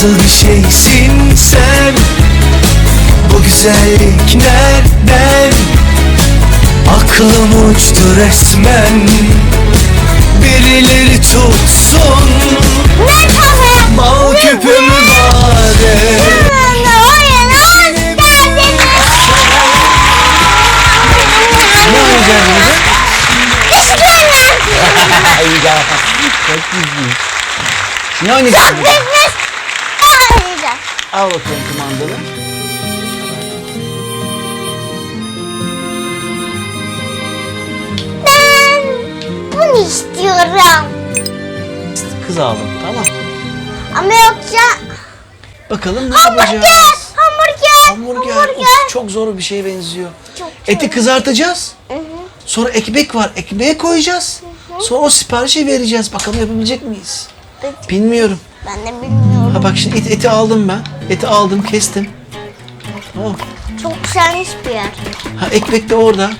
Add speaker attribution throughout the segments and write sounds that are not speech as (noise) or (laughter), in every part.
Speaker 1: Nasıl bir şeysin sen Bu güzellik nereden Aklım uçtu resmen Birileri tutsun
Speaker 2: Ne?
Speaker 1: Bal küpümü?
Speaker 2: Teşekkürler.
Speaker 1: İyi gel. (laughs) Çok güzel. Ne oynayacağız
Speaker 2: Çok
Speaker 1: burada?
Speaker 2: Ben.
Speaker 1: Al bakalım kumandanı.
Speaker 2: Ben bunu istiyorum.
Speaker 1: Kız aldım tamam.
Speaker 2: Ama yoksa
Speaker 1: Bakalım ne
Speaker 2: hamburger,
Speaker 1: yapacağız?
Speaker 2: hamburger,
Speaker 1: Hamburger.
Speaker 2: hamburger.
Speaker 1: Uf, çok zor bir şeye benziyor.
Speaker 2: Çok
Speaker 1: Eti kızartacağız. Sonra ekmek var. Ekmeğe koyacağız. Sonra o siparişi vereceğiz. Bakalım yapabilecek miyiz? Bilmiyorum.
Speaker 2: Ben de bilmiyorum.
Speaker 1: Ha bak şimdi et- eti aldım ben. Eti aldım, kestim. Tamam.
Speaker 2: Çok güzelmiş bir yer.
Speaker 1: Ha ekmek de orada.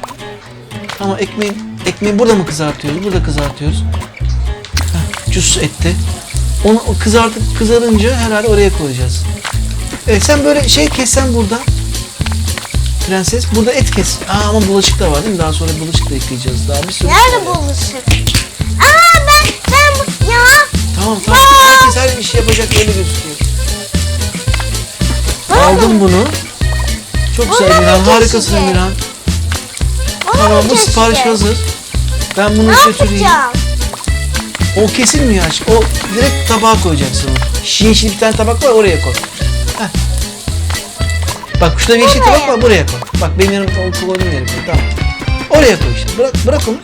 Speaker 1: Tamam ekmeği, ekmeği burada mı kızartıyoruz? Burada kızartıyoruz. Ha, cüs etti. Onu kızartıp kızarınca herhalde oraya koyacağız. Evet sen böyle şey kessen burada. Prenses burada et kes. Aa ama bulaşık da var değil mi? Daha sonra bulaşık da yıkayacağız. Daha bir sürü.
Speaker 2: Nerede bulaşık? Aa ben, ben ya.
Speaker 1: Tamam tamam. Herkes her işi yapacak öyle gözüküyor. Aldım bunu. Çok güzel
Speaker 2: Bundan
Speaker 1: Emirhan.
Speaker 2: ne
Speaker 1: Harikasın
Speaker 2: geçecek?
Speaker 1: Emirhan.
Speaker 2: Bana
Speaker 1: Tamam bu sipariş
Speaker 2: geçti?
Speaker 1: hazır. Ben bunu
Speaker 2: Ne
Speaker 1: götüreyim.
Speaker 2: yapacağım?
Speaker 1: O kesilmiyor aşk. O direkt tabağa koyacaksın onu. Şi- Yeşil bir tane tabak var oraya koy. Heh. Bak şurada bir yeşil
Speaker 2: Buraya.
Speaker 1: tabak var buraya koy. Bak benim koyduğum yere koy. Tamam. Oraya koy işte. Bırak, bırak onu.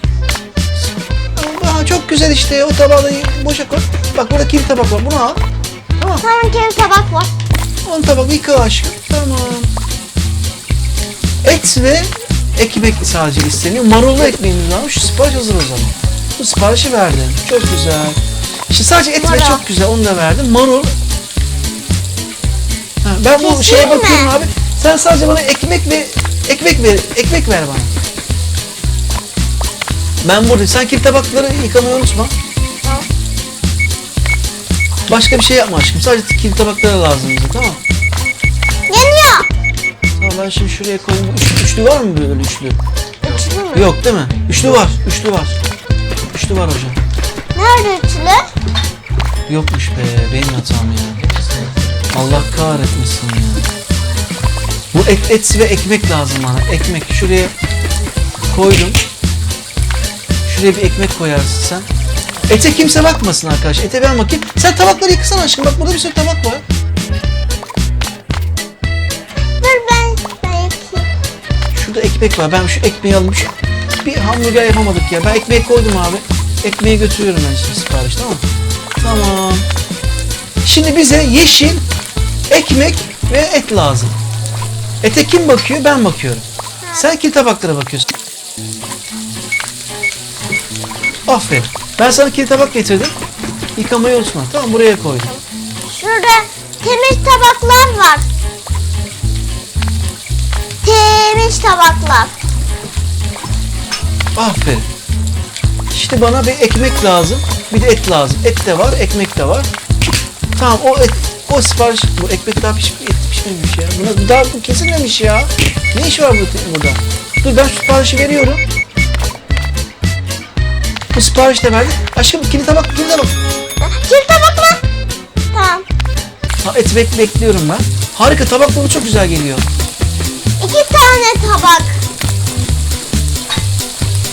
Speaker 1: Aa, çok güzel işte. O tabağı boşa koy. Bak burada kirli tabak var. Bunu al. Tamam.
Speaker 2: Tamam kere tabak var.
Speaker 1: On tabak yıka aşkım. Tamam. Et ve ekmek sadece isteniyor. Marullu ekmeğimiz var. Şu sipariş hazır o zaman. Bu siparişi verdim. Çok güzel. İşte sadece et ve
Speaker 2: Marul.
Speaker 1: çok güzel. Onu da verdim. Marul. Ha, ben bu
Speaker 2: Keseyim
Speaker 1: şeye
Speaker 2: mi?
Speaker 1: bakıyorum abi. Sen sadece bana ekmek ve ekmek ver. Ekmek ver bana. Ben buradayım. Sen kirli tabakları yıkamayı unutma. Başka bir şey yapma aşkım. Sadece kirli tabakları lazım bize tamam mı?
Speaker 2: Yanıyor.
Speaker 1: Tamam ben şimdi şuraya koyayım. Üç, üçlü var mı böyle üçlü?
Speaker 2: Üçlü mü?
Speaker 1: Yok değil mi? Üçlü var. Üçlü var. Üçlü var hocam.
Speaker 2: Nerede üçlü?
Speaker 1: Yokmuş be. Benim hatam ya. Allah kahretmesin ya. Bu et, et ve ekmek lazım bana. Ekmek. Şuraya koydum. Şuraya bir ekmek koyarsın sen. Ete kimse bakmasın arkadaş. Ete ben bakayım. Sen tabakları yıkasana aşkım. Bak burada bir sürü tabak var.
Speaker 2: Dur ben, ben yapayım.
Speaker 1: Şurada ekmek var. Ben şu ekmeği alayım. Şu bir hamburger yapamadık ya. Ben ekmeği koydum abi. Ekmeği götürüyorum ben şimdi sipariş tamam mı? Tamam. Şimdi bize yeşil ekmek ve et lazım. Ete kim bakıyor? Ben bakıyorum. Sen kirli tabaklara bakıyorsun. Aferin. Ben sana kirli tabak getirdim. Yıkamayı unutma. Tamam buraya koydum.
Speaker 2: Şurada temiz tabaklar var. Temiz tabaklar.
Speaker 1: Aferin. İşte bana bir ekmek lazım. Bir de et lazım. Et de var, ekmek de var. Tamam o et, o sipariş, bu ekmek daha piş, et pişmemiş ya. Buna daha kesilmemiş ya. Ne iş var bu- burada? Dur ben şu siparişi veriyorum. Bu sipariş de verdim. Aşkım kilit tabak, kilit tabak.
Speaker 2: Kir tabak mı? Tamam.
Speaker 1: Ha, et bek- bekliyorum ben. Harika tabak bunu çok güzel geliyor.
Speaker 2: İki tane tabak.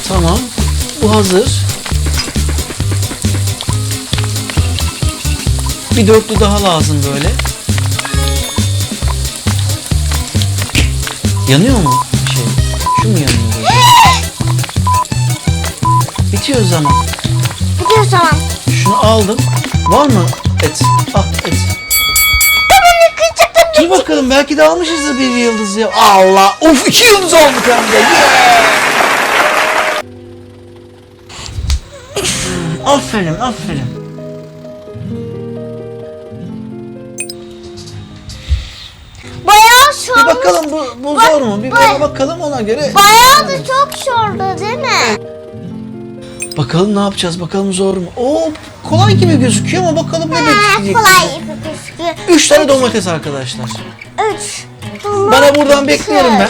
Speaker 1: Tamam. Bu hazır. Bir dörtlü daha lazım böyle. Yanıyor mu Bitiyor zaman.
Speaker 2: Gidiyor zaman.
Speaker 1: Şunu aldım. Var mı et? Ah et.
Speaker 2: Tamam yıkayacaktım.
Speaker 1: Dur bakalım belki de almışızdır bir yıldız ya. Allah! Of iki yıldız aldık hem de. Yeah! Aferin aferin. Bir bakalım bu, bu
Speaker 2: Bak-
Speaker 1: zor mu? Bir
Speaker 2: bak-
Speaker 1: bakalım ona göre.
Speaker 2: Bayağı da çok sordu değil mi?
Speaker 1: Bakalım ne yapacağız? Bakalım zor mu? Oo kolay gibi gözüküyor ama bakalım ne bekleyecek.
Speaker 2: kolay gibi gözüküyor.
Speaker 1: Üç tane domates arkadaşlar.
Speaker 2: üç.
Speaker 1: Bana buradan bekliyorum ben.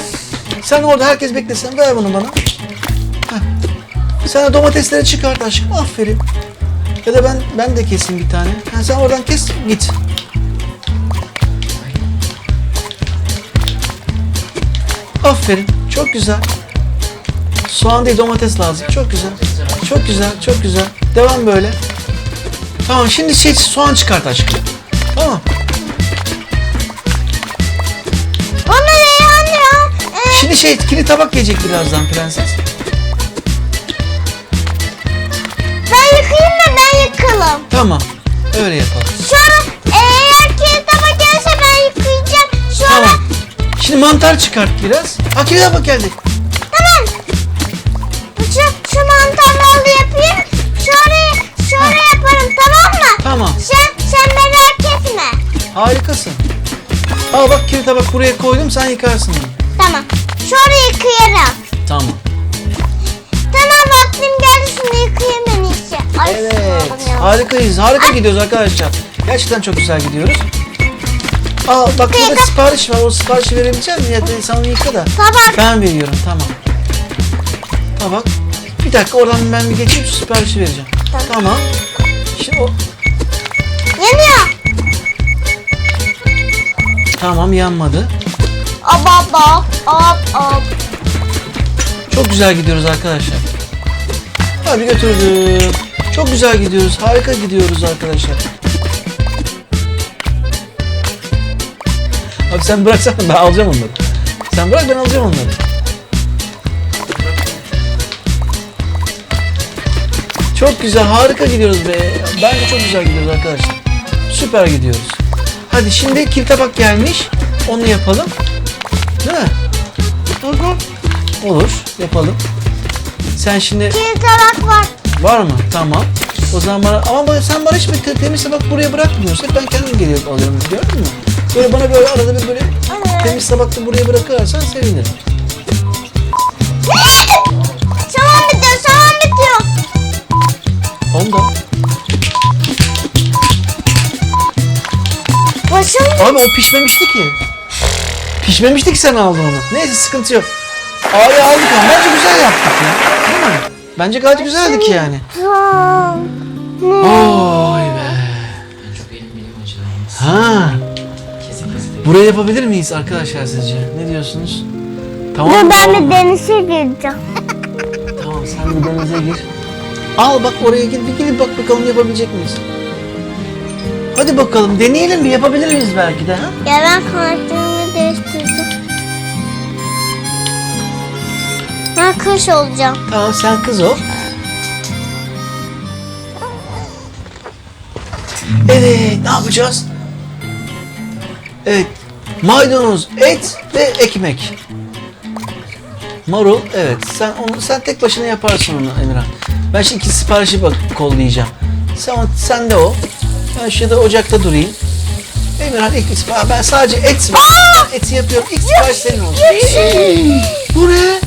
Speaker 1: Sen orada herkes beklesin. Ver bunu bana. Heh. Sen domatesleri çıkart aşkım. Aferin. Ya da ben ben de keseyim bir tane. Ha, sen oradan kes git. Aferin. Çok güzel. Soğan değil domates lazım. Çok güzel. Çok güzel. Çok güzel. Devam böyle. Tamam şimdi şey soğan çıkart aşkım. Tamam.
Speaker 2: Bana Reyhan ya. Ee,
Speaker 1: Şimdi şey kili tabak gelecek birazdan prenses.
Speaker 2: ben yıkayayım da ben yıkalım.
Speaker 1: Tamam. Öyle yapalım.
Speaker 2: Sonra eğer ki taba gelse ben yıkayacağım. Sonra
Speaker 1: Tamam. Şimdi mantar çıkart biraz. Ha kili tabak geldi.
Speaker 2: Tamam. Sen sen merak etme.
Speaker 1: Harikasın. Al bak kili tabak buraya koydum sen yıkarsın.
Speaker 2: Tamam. Sonra yıkayarım.
Speaker 1: Tamam.
Speaker 2: Tamam vaktim geldi şimdi yıkayayım en iyisi. Ay,
Speaker 1: Evet.
Speaker 2: ya.
Speaker 1: Harikayız. Harika gidiyoruz arkadaşlar. Gerçekten çok güzel gidiyoruz. Aa bak burada
Speaker 2: Yıka.
Speaker 1: sipariş var. O siparişi verebilecek misin? Ya da sen onu yıka da.
Speaker 2: Tabak.
Speaker 1: Ben veriyorum. Tamam. Tabak. Bir dakika oradan ben bir geçeyim şu siparişi vereceğim.
Speaker 2: Tamam.
Speaker 1: Tamam. Şimdi o
Speaker 2: Yanıyor.
Speaker 1: tamam yanmadı.
Speaker 2: Hop hop hop hop.
Speaker 1: Çok güzel gidiyoruz arkadaşlar. Hadi götürdüm. Çok güzel gidiyoruz. Harika gidiyoruz arkadaşlar. Abi sen bıraksana ben alacağım onları. Sen bırak ben alacağım onları. Çok güzel, harika gidiyoruz be. Bence çok güzel gidiyoruz arkadaşlar. Süper gidiyoruz. Hadi şimdi kil tabak gelmiş. Onu yapalım. Değil mi?
Speaker 2: Hı hı.
Speaker 1: Olur, yapalım. Sen şimdi
Speaker 2: Bir tabak var.
Speaker 1: var mı? Tamam. O zaman bana ama bana- sen bana hiçbir te- temiz tabak buraya bırakmıyorsun. Hep ben kendim geliyorum alıyorum gördün mü? Böyle bana böyle arada bir böyle temiz tabak da buraya bırakırsan sevinirim.
Speaker 2: Saman bitiyor, saman bitiyor.
Speaker 1: Onda.
Speaker 2: Başım
Speaker 1: Abi o pişmemişti ki. Pişmemişti ki sen aldın onu. Neyse sıkıntı yok. Ay aldık ama bence güzel yaptık ya. Değil mi? Bence gayet güzeldik yani.
Speaker 2: Tamam.
Speaker 1: Oy be.
Speaker 3: Çok elim elim acıdı.
Speaker 1: Ha.
Speaker 3: Kesin kesin.
Speaker 1: Burayı yapabilir miyiz arkadaşlar sizce? Ne diyorsunuz? Tamam mı?
Speaker 2: ben de denize gireceğim.
Speaker 1: Tamam sen bir denize gir. Al bak oraya git bir gidip bak bakalım yapabilecek miyiz? Hadi bakalım deneyelim bir yapabilir miyiz belki de ha?
Speaker 2: Ya ben karakterimi değiştireceğim. Ben kış olacağım.
Speaker 1: Tamam sen kız ol. Evet ne yapacağız? Evet maydanoz, et ve ekmek. Marul evet sen onu sen tek başına yaparsın onu Emirhan. Ben şimdi iki siparişi bak kollayacağım. Sen sen de o. Ben şurada ocakta durayım. Emirhan ilk sipariş ben sadece et var. Ben eti yapıyorum. İlk sipariş senin olsun. Bu ne?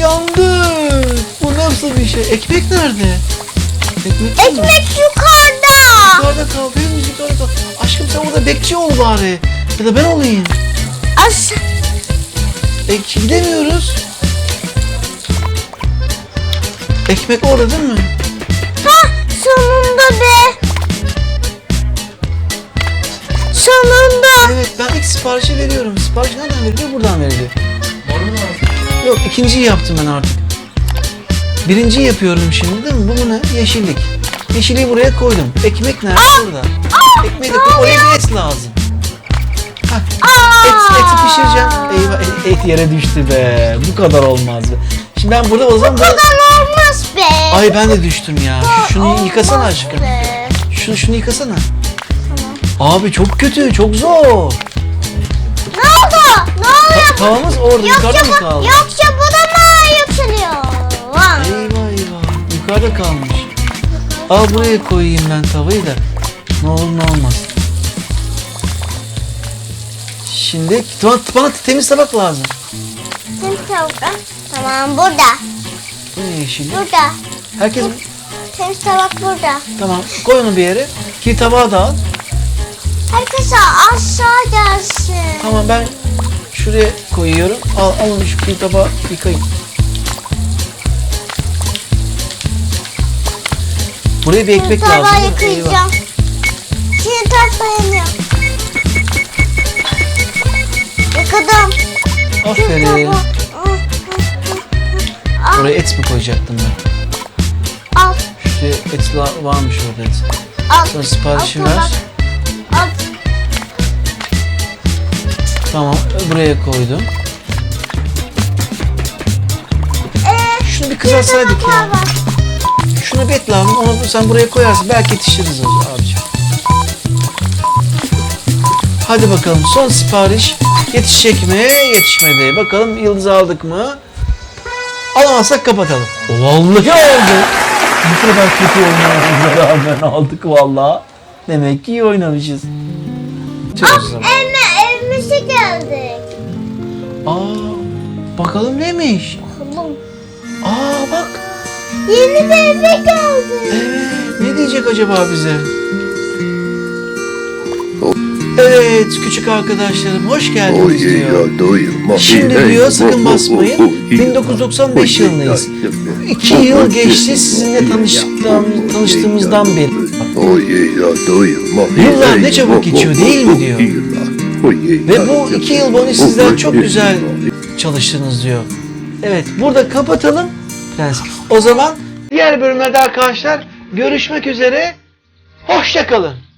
Speaker 1: Yandık. Bu nasıl bir şey? Ekmek nerede? Ekmek, mi?
Speaker 2: Ekmek yukarıda.
Speaker 1: Yukarıda kal. Birimiz yukarıda kal. Aşkım sen burada bekçi ol bari. Ya da ben olayım.
Speaker 2: Aş
Speaker 1: E, gidemiyoruz. Ekmek orada değil mi?
Speaker 2: ha sonunda be.
Speaker 1: Siparişi veriyorum. Sipariş nereden veriliyor? Buradan veriliyor. Yok ikinciyi yaptım ben artık. Birinciyi yapıyorum şimdi değil mi? Bu mu ne? Yeşillik. Yeşilliği buraya koydum. Ekmek nerede? Burada. Ekmeği de koy. Oraya bir et lazım. Hah. Et, eti pişireceğim. Eyvah et, et yere düştü be. Bu kadar olmaz be. Şimdi ben burada o zaman...
Speaker 2: Bu kadar olmaz be.
Speaker 1: Ay ben de düştüm ya. Şunu yıkasana aşkım.
Speaker 2: be.
Speaker 1: Şunu, şunu yıkasana. Abi çok kötü, çok zor.
Speaker 2: Oldu? Ne oluyor?
Speaker 1: Ta- tavamız orada yukarıda mı kaldı?
Speaker 2: yoksa bu da mı yükseliyor? Vay.
Speaker 1: Eyvah eyvah. Yukarıda kalmış. Al buraya koyayım ben tavayı da. Ne olur ne olmaz. Şimdi bana, bana temiz tabak lazım.
Speaker 2: Sen tavuk. Tamam burada.
Speaker 1: Bu ne yeşillik?
Speaker 2: Burada.
Speaker 1: Herkes
Speaker 2: Temiz tabak burada.
Speaker 1: tamam. Koy onu bir yere. Ki tabağı da al.
Speaker 2: Herkes
Speaker 1: ben şuraya koyuyorum. Al, alın şu bir tabağı yıkayın. Buraya bir ekmek lazım.
Speaker 2: Tabağı yıkayacağım. Şimdi dayanıyor. Yıkadım.
Speaker 1: Aferin.
Speaker 2: tabağı. Al,
Speaker 1: Oraya et mi koyacaktım ben?
Speaker 2: al,
Speaker 1: Şuraya et va- varmış orada et.
Speaker 2: al.
Speaker 1: Sonra siparişi ver. Tamam buraya koydum.
Speaker 2: Ee,
Speaker 1: Şunu bir kızartsaydık ya.
Speaker 2: var.
Speaker 1: Şunu bekle abi. Onu sen buraya koyarsın. Belki yetişiriz abicim. Hadi bakalım son sipariş. Yetişecek mi? Yetişmedi. Bakalım yıldız aldık mı? Alamazsak kapatalım. Vallahi aldık. Bu kadar kötü oynamamıza rağmen aldık vallahi. Demek ki iyi oynamışız. Çok güzel.
Speaker 2: Evimize geldik.
Speaker 1: Aa, bakalım neymiş?
Speaker 2: Oğlum.
Speaker 1: Aa bak.
Speaker 2: Yeni bir eve geldik.
Speaker 1: Evet, ne diyecek acaba bize? Evet, küçük arkadaşlarım hoş geldiniz diyor. Şimdi diyor sakın basmayın. 1995 yılındayız. İki yıl geçti sizinle tanıştığım, tanıştığımızdan beri.
Speaker 4: Yıllar ne çabuk geçiyor değil mi diyor.
Speaker 1: Ve bu iki yıl boyunca sizler çok güzel çalıştınız diyor. Evet, burada kapatalım. Prens. O zaman diğer bölümlerde arkadaşlar görüşmek üzere. Hoşça kalın.